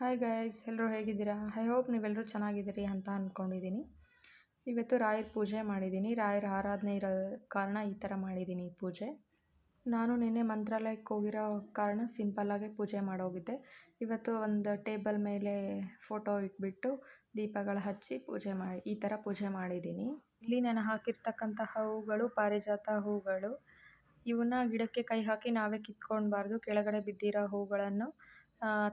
Hi guys ಎಲ್ಲರೂ ಹೇಗಿದ್ದೀರಾ? I hope ನೀವೆಲ್ಲರೂ ಚೆನ್ನಾಗಿದ್ದೀರಿ ಅಂತ ಅಂದ್ಕೊಂಡಿದ್ದೀನಿ ಇವತ್ತು ರಾಯರ ಪೂಜೆ ಮಾಡಿದ್ದೀನಿ. ರಾಯರ ಆರಾಧನೆ ಇರೋ ಕಾರಣ ಈ ಥರ ಮಾಡಿದ್ದೀನಿ ಈ ಪೂಜೆ. ನಾನು ನಿನ್ನೆ ಮಂತ್ರಾಲಯಕ್ಕೆ ಹೋಗಿರೋ ಕಾರಣ ಸಿಂಪಲ್ಲಾಗಿ ಪೂಜೆ ಮಾಡೋಗಿದ್ದೆ. ಇವತ್ತು ಒಂದು ಟೇಬಲ್ ಮೇಲೆ ಫೋಟೋ ಇಟ್ಬಿಟ್ಟು ದೀಪಗಳ ಹಚ್ಚಿ ಪೂಜೆ ಮಾಡಿ ಈ ಥರ ಪೂಜೆ ಮಾಡಿದ್ದೀನಿ. ಇಲ್ಲಿ ನಾನು ಹಾಕಿರ್ತಕ್ಕಂತಹ ಹೂಗಳು ಪಾರಿಜಾತ ಹೂಗಳು. ಇವನ್ನ ಗಿಡಕ್ಕೆ ಕೈ ಹಾಕಿ ನಾವೇ ಕಿತ್ಕೊಳ್ಬಾರ್ದು ಕೆಳಗಡೆ ಬಿದ್ದಿರೋ ಹೂಗಳನ್ನು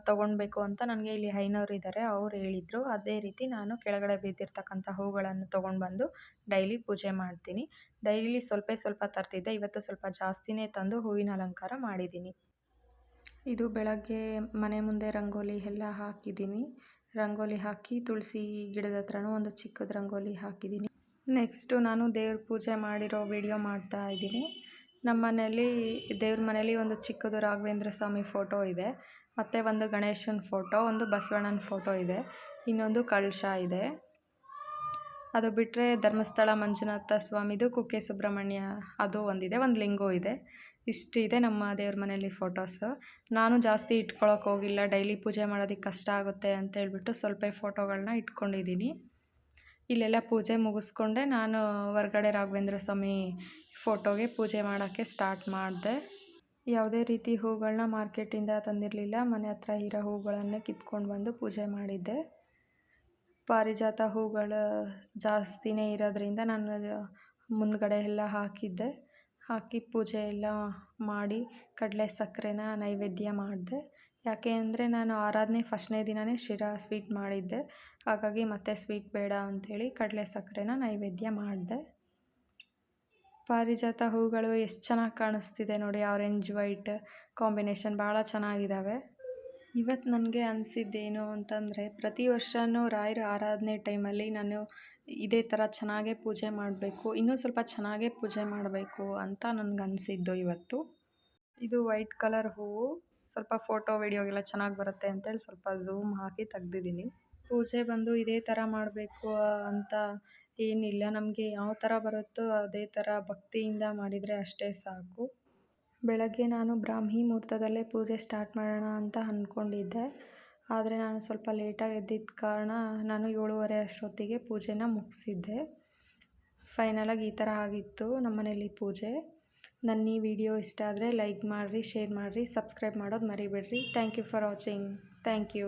ತೊಗೊಳ್ಬೇಕು ಅಂತ ನನಗೆ ಇಲ್ಲಿ ಹೈನವ್ರು ಇದ್ದಾರೆ ಅವ್ರು ಹೇಳಿದರು. ಅದೇ ರೀತಿ ನಾನು ಕೆಳಗಡೆ ಬಿದ್ದಿರ್ತಕ್ಕಂಥ ಹೂಗಳನ್ನು ತೊಗೊಂಡು ಬಂದು ಡೈಲಿ ಪೂಜೆ ಮಾಡ್ತೀನಿ. ಡೈಲಿ ಸ್ವಲ್ಪ ಸ್ವಲ್ಪ ತರ್ತಿದ್ದೆ, ಇವತ್ತು ಸ್ವಲ್ಪ ಜಾಸ್ತಿನೇ ತಂದು ಹೂವಿನ ಅಲಂಕಾರ ಮಾಡಿದ್ದೀನಿ. ಇದು ಬೆಳಗ್ಗೆ ಮನೆ ಮುಂದೆ ರಂಗೋಲಿ ಎಲ್ಲ ಹಾಕಿದ್ದೀನಿ. ರಂಗೋಲಿ ಹಾಕಿ ತುಳಸಿ ಗಿಡದ ಹತ್ರನೂ ಒಂದು ಚಿಕ್ಕದ ರಂಗೋಲಿ ಹಾಕಿದ್ದೀನಿ. ನೆಕ್ಸ್ಟು ನಾನು ದೇವ್ರ ಪೂಜೆ ಮಾಡಿರೋ ವಿಡಿಯೋ ಮಾಡ್ತಾ ಇದ್ದೀನಿ. ನಮ್ಮ ಮನೆಯಲ್ಲಿ ದೇವ್ರ ಮನೇಲಿ ಒಂದು ಚಿಕ್ಕದು ರಾಘವೇಂದ್ರ ಸ್ವಾಮಿ ಫೋಟೋ ಇದೆ. ಮತ್ತು ಒಂದು ಗಣೇಶನ ಫೋಟೋ, ಒಂದು ಬಸವಣ್ಣನ ಫೋಟೋ ಇದೆ. ಇನ್ನೊಂದು ಕಳಶ ಇದೆ. ಅದು ಬಿಟ್ಟರೆ ಧರ್ಮಸ್ಥಳ ಮಂಜುನಾಥ ಸ್ವಾಮಿದು, ಕುಕ್ಕೆ ಸುಬ್ರಹ್ಮಣ್ಯ ಅದು ಒಂದಿದೆ, ಒಂದು ಲಿಂಗೋ ಇದೆ. ಇಷ್ಟು ಇದೆ ನಮ್ಮ ದೇವ್ರ ಮನೆಯಲ್ಲಿ ಫೋಟೋಸು. ನಾನು ಜಾಸ್ತಿ ಇಟ್ಕೊಳಕ್ಕೆ ಹೋಗಿಲ್ಲ. ಡೈಲಿ ಪೂಜೆ ಮಾಡೋದಕ್ಕೆ ಕಷ್ಟ ಆಗುತ್ತೆ ಅಂತ ಹೇಳ್ಬಿಟ್ಟು ಸ್ವಲ್ಪ ಫೋಟೋಗಳನ್ನ ಇಟ್ಕೊಂಡಿದ್ದೀನಿ. ಇಲ್ಲೆಲ್ಲ ಪೂಜೆ ಮುಗಿಸ್ಕೊಂಡೆ ನಾನು ಹೊರ್ಗಡೆ ರಾಘವೇಂದ್ರ ಸ್ವಾಮಿ ಫೋಟೋಗೆ ಪೂಜೆ ಮಾಡೋಕ್ಕೆ ಸ್ಟಾರ್ಟ್ ಮಾಡಿದೆ. ಯಾವುದೇ ರೀತಿ ಹೂಗಳನ್ನ ಮಾರ್ಕೆಟಿಂದ ತಂದಿರಲಿಲ್ಲ, ಮನೆ ಹತ್ರ ಇರೋ ಹೂಗಳನ್ನೇ ಕಿತ್ಕೊಂಡು ಬಂದು ಪೂಜೆ ಮಾಡಿದ್ದೆ. ಪಾರಿಜಾತ ಹೂಗಳು ಜಾಸ್ತಿನೇ ಇರೋದ್ರಿಂದ ನಾನು ಮುಂದ್ಗಡೆ ಎಲ್ಲ ಹಾಕಿದ್ದೆ. ಹಾಕಿ ಪೂಜೆ ಎಲ್ಲ ಮಾಡಿ ಕಡಲೆ ಸಕ್ಕರೆನ ನೈವೇದ್ಯ ಮಾಡಿದೆ. ಯಾಕೆ ಅಂದರೆ ನಾನು ಆರಾಧನೆ ಫಸ್ಟ್ನೇ ದಿನವೇ ಶಿರಾ ಸ್ವೀಟ್ ಮಾಡಿದ್ದೆ. ಹಾಗಾಗಿ ಮತ್ತೆ ಸ್ವೀಟ್ ಬೇಡ ಅಂಥೇಳಿ ಕಡಲೆ ಸಕ್ಕರೆನ ನೈವೇದ್ಯ ಮಾಡಿದೆ. ಪಾರಿಜಾತ ಹೂಗಳು ಎಷ್ಟು ಚೆನ್ನಾಗಿ ಕಾಣಿಸ್ತಿದೆ ನೋಡಿ ಆರೆಂಜ್ ವೈಟ್ ಕಾಂಬಿನೇಷನ್ ಭಾಳ ಚೆನ್ನಾಗಿದ್ದಾವೆ ಇವತ್ತು ನನಗೆ ಅನಿಸಿದ್ದೇನು ಅಂತಂದರೆ, ಪ್ರತಿ ವರ್ಷವೂ ರಾಯರ ಆರಾಧನೆ ಟೈಮಲ್ಲಿ ನಾನು ಇದೇ ಥರ ಚೆನ್ನಾಗೇ ಪೂಜೆ ಮಾಡಬೇಕು, ಇನ್ನೂ ಸ್ವಲ್ಪ ಚೆನ್ನಾಗೇ ಪೂಜೆ ಮಾಡಬೇಕು ಅಂತ ನನಗೆ ಅನಿಸಿದ್ದು ಇವತ್ತು. ಇದು ವೈಟ್ ಕಲರ್ ಹೂವು. ಸ್ವಲ್ಪ ಫೋಟೋ ವೀಡಿಯೋಗೆಲ್ಲ ಚೆನ್ನಾಗಿ ಬರುತ್ತೆ ಅಂತೇಳಿ ಸ್ವಲ್ಪ ಝೂಮ್ ಹಾಕಿ ತೆಗ್ದಿದ್ದೀನಿ. ಪೂಜೆ ಬಂದು ಇದೇ ಥರ ಮಾಡಬೇಕು ಅಂತ ಏನಿಲ್ಲ. ನಮಗೆ ಯಾವ ಥರ ಬರುತ್ತೋ ಅದೇ ಥರ ಭಕ್ತಿಯಿಂದ ಮಾಡಿದರೆ ಅಷ್ಟೇ ಸಾಕು. ಬೆಳಗ್ಗೆ ನಾನು ಬ್ರಾಹ್ಮಿ ಮುಹೂರ್ತದಲ್ಲೇ ಪೂಜೆ ಸ್ಟಾರ್ಟ್ ಮಾಡೋಣ ಅಂತ ಅಂದ್ಕೊಂಡಿದ್ದೆ ಆದರೆ ನಾನು ಸ್ವಲ್ಪ ಲೇಟಾಗಿ ಎದ್ದಿದ್ದ ಕಾರಣ ನಾನು ಏಳುವರೆ ಅಷ್ಟೊತ್ತಿಗೆ ಪೂಜೆನ ಮುಗಿಸಿದ್ದೆ. ಫೈನಲಾಗಿ ಈ ಥರ ಆಗಿತ್ತು ನಮ್ಮ ಮನೇಲಿ ಪೂಜೆ. ನನ್ನ ಈ ವಿಡಿಯೋ ಇಷ್ಟ ಆದರೆ ಲೈಕ್ ಮಾಡಿರಿ, ಶೇರ್ ಮಾಡಿರಿ, ಸಬ್ಸ್ಕ್ರೈಬ್ ಮಾಡೋದು ಮರಿಬೇಡ್ರಿ. Thank you for watching thank you